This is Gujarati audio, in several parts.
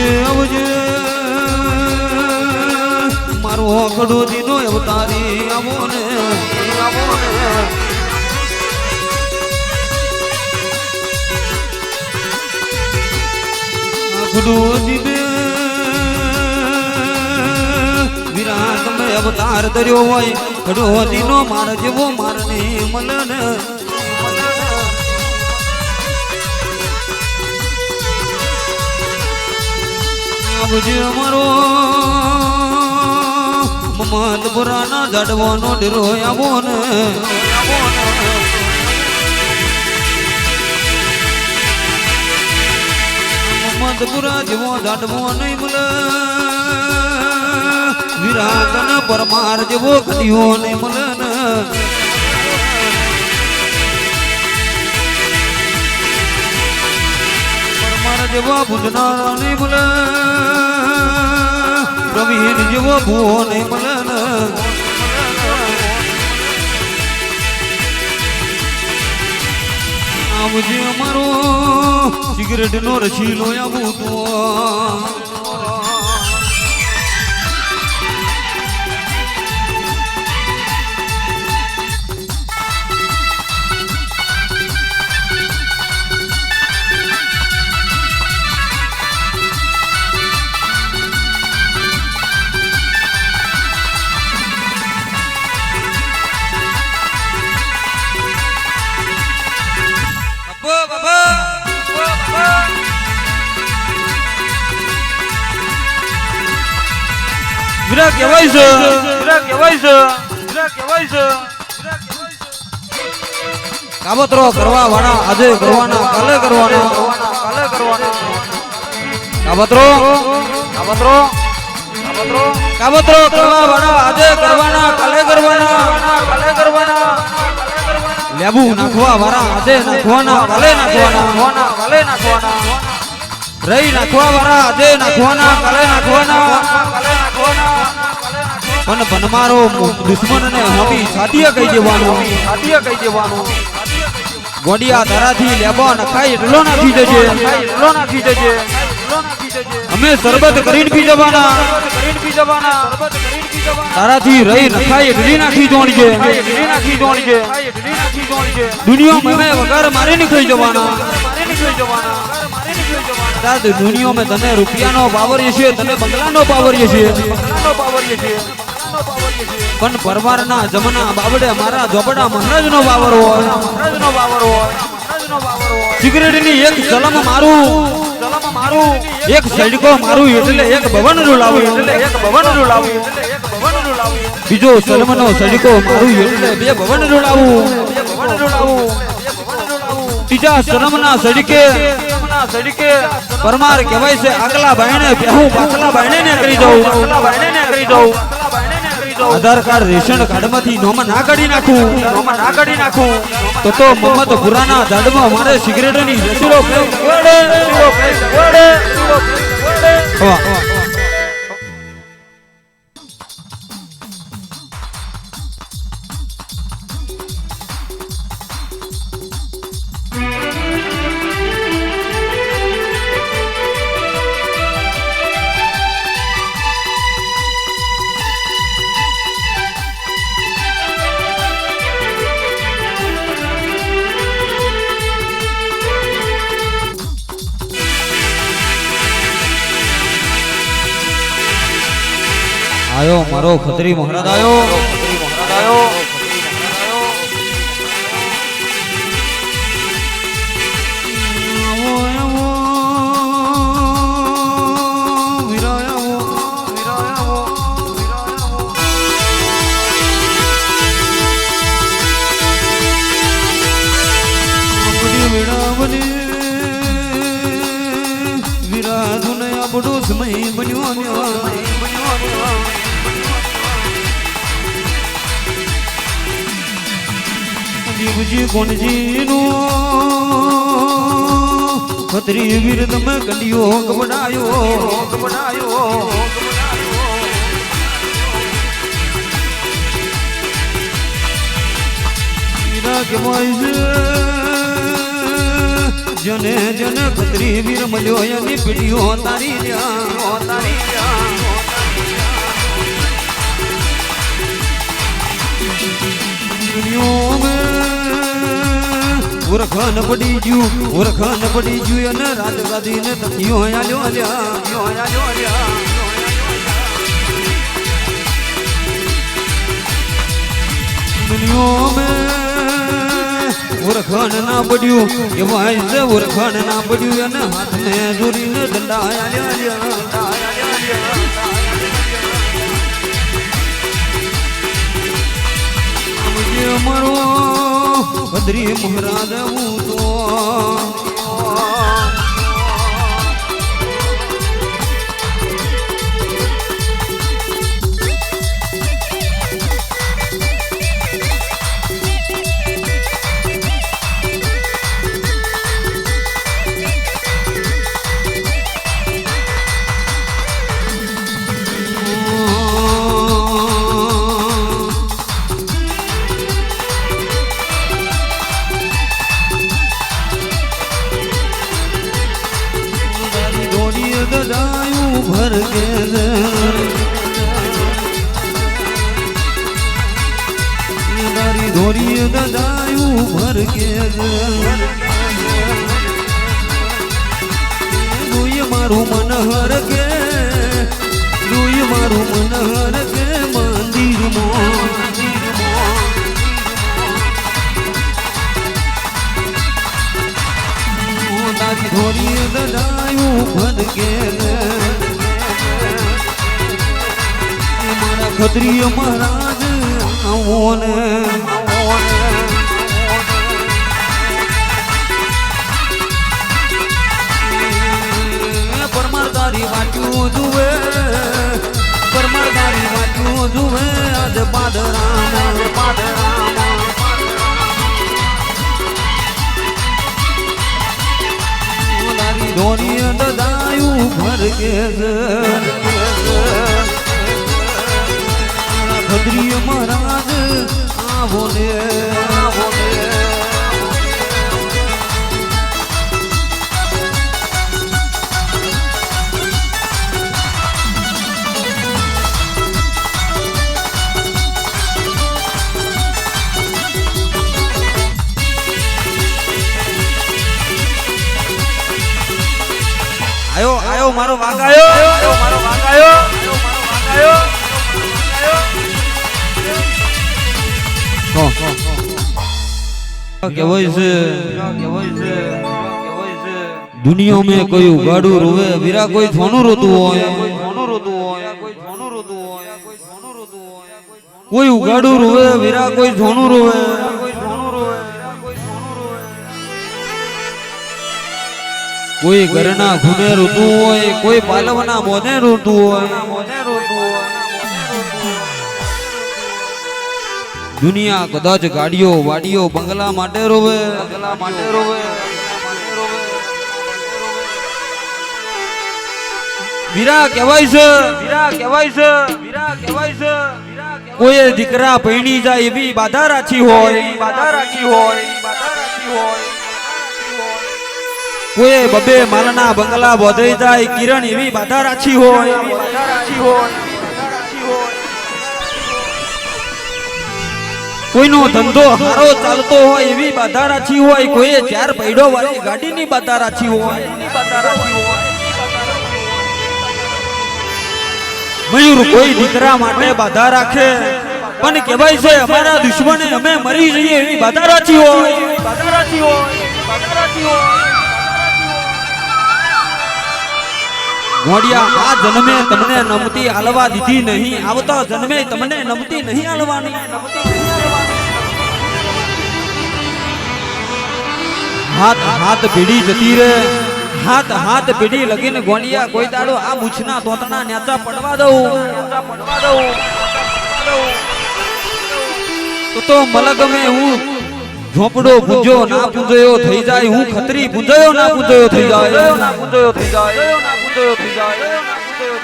આવજે આવજે. મારો આંકડો દીનો અવતારી આવો ને આવો ને. આંકડો દીને વિરાટ મેં અવતાર ધર્યો હોય. ઘડો દીનો માર જેવો મારને મલન આવજે અમારો. મમદપુરાના ઝાડવાનો ડેરો આવો ને. મમદપુરા જેવો ઝાડવો નહીં મળે. વિરાટન પરમાર જેવો કદીઓ નહીં મળે ને. જેવા ભૂજનારા નહીં મળે પ્રવીણ જેવો ભૂવો નહીં મળે ને આવજે અમારો સિગરેટ નો રસીલો આવું તો. વિરા કહેવાય છે વિરા કહેવાય છે વિરા કહેવાય છે કાબતરો કરવા વાળા આજે કરવાના કાલે કરવાના. કાલે કરવાના. કાબતરો કાબતરો કાબતરો કાબતરો કરવા વાળા આજે કરવાના કાલે કરવાના કાલે કરવાના. લેબુ નાખવા વાળા આજે નાખવાના કાલે નાખવાના. કાલે નાખવાના. રહી નાખવા વાળા આજે નાખવાના કાલે નાખવાના કાલે નાખવાના. પણ બનમારો દુશ્મનને હમી સાદિયા કહી દેવાનું. સાદિયા કહી દેવાનું ગોડિયા તારાથી લેબો નખાય એટલો નાખી દેજે. એટલો નાખી દેજે અમે શરબત કરીને પી જવાના. તારાથી રહી નખાય એટલી નાખી જોણજે નાખી જોણજે દુનિયા મેં વગર મારે નીકળી જવાના. દુનિયા મેં તને રૂપિયાનો પાવર છે તને બંગલાનો પાવર છે પણ પરવારના જમના બાબડે મારા ઝોપડા મહારાજનો બાવર હોય. મહારાજનો બાવર હોય સિગરેટની એક જલમ મારું. જલમ મારું એક સડકો મારું એટલે એક ભવન રૂલાવું એટલે એક ભવન રૂલાવું બીજો સલમનો સડકો મારું એટલે બે ભવન રૂલાવું ત્રીજા શરમના ના સડકે પરમાર કહેવાય છે, આગલા બાયણે પહેવું પાછલા બાયણે ને કરી દઉં પાછલા બાયણે ને કરી દઉં. આધાર કાર્ડ રેશન કાર્ડમાંથી નોમાં ના કાઢી નાખું નોમાં ના કાઢી નાખું. તો તો મમ્મત પુરાના દાદમાં મારે સિગરેટની રસીલો પ્રેમ વડે, રસીલો પ્રેમ પ્રેમ વડે. વીરાય ખત્રી મહારાજ આવ્યો વિરાધુને આપણો સમય બન્યો ન્યા. દીવજી કોણજીનું ખત્રી વીર તમે કલિયો કહેવાય છે. જને જન ખત્રી વીર મળ્યો એની પીડીઓ તારી રહ્યા તારી ઓરખાન પડી ગયું ઓરખાન પડી ગયું અને રાજ ગાદી ને તકીઓ આલ્યો આલ્યા આલ્યો આલ્યા દુનિયો મેં ઓરખાન ના પડ્યું એવા છે ઓરખાન ના પડ્યું અને હાથ ને જોરીને દંડા આલ્યા આલ્યા જે મારો બદ્રી મહારાજ હું તો તારી દોરી દડાયું ભર કે દુય મારું મન હર કે, દુય મારું મન હર કે મંદિર તારી ધોરી દડાયું ભર કે મારા ખત્રિય મહારાજ આવો ને પરમાર તારી વાંચ્યું જુએ પરમાર તારી વાંચ્યું જુએ, આજ પાદરામ પાદરામ ધોની દદાયું ભર કે ખત્રીય મહારાજ આવો ને આવો કેવાય છે. દુનિયા મેં કોઈ ઉગાડું રોવે વીરા કોઈ સોનું રોતું હોય. કોઈ ઉગાડું રોવે વીરા કોઈ સોનું રોવે. કોઈ ઘરના ખૂને રોતું હોય કોઈ પાલવના મોને રોતું હોય. દુનિયા કદાચ ગાડીઓ વાડીઓ બંગલા માટે રોવે. બંગલા માટે રોવે. વીરા કહેવાય છે. વીરા કહેવાય છે. વીરા કહેવાય છે. કોઈ દીકરા પૈણી જાય એવી બાધા રાખી હોય. બાધા રાખી હોય બાધા રાખી હોય. કોઈ બબે માલના બંગલા બોધાઈ જાય કિરણ એવી બાધા રાખી હોય. બાધા રાખી હોય. કોઈનો ધંધો હારો ચાલતો હોય એવી બાધા રાખી હોય, કોઈએ ચાર પૈડો વાળી ગાડીની બાધા રાખી હોય. મયુર કોઈ દીકરા માટે બાધા રાખે, પણ કહેવાય છે, અમારા દુશ્મને અમે મરી જઈએ એવી બાધા રાખી હોય. બાધા રાખી હોય બાધા ગોડિયા આ જન્મે તમને નમતી હાલવા દીધી નહીં, આવતા જન્મે તમને નમતી નહીં હાલવાની હાથ હાથ ભીડી જતી રે હાથ હાથ પીડી લગીને ગોંડિયા કોઈ દાડો આ મૂછના તોતના નેચા પડવા દઉં. પડવા દઉં તો તો મલગ મે હું ઝોપડો પૂજો ના પૂંજયો થઈ જાય, હું ખત્રી પૂંજયો ના પૂંજયો થઈ જાય. ના પૂંજયો થઈ જાય ના પૂંજયો થઈ જાય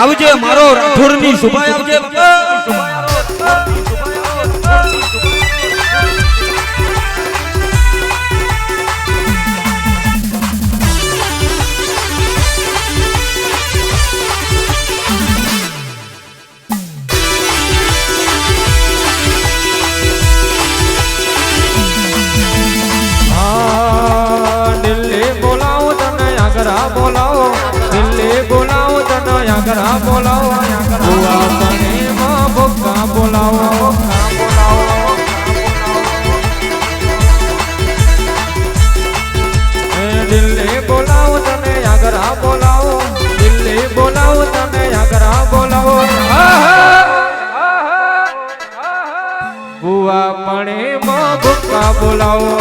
આવજે મારો રાઠોડની સુભાઈ આવજે. આગરા બોલાવો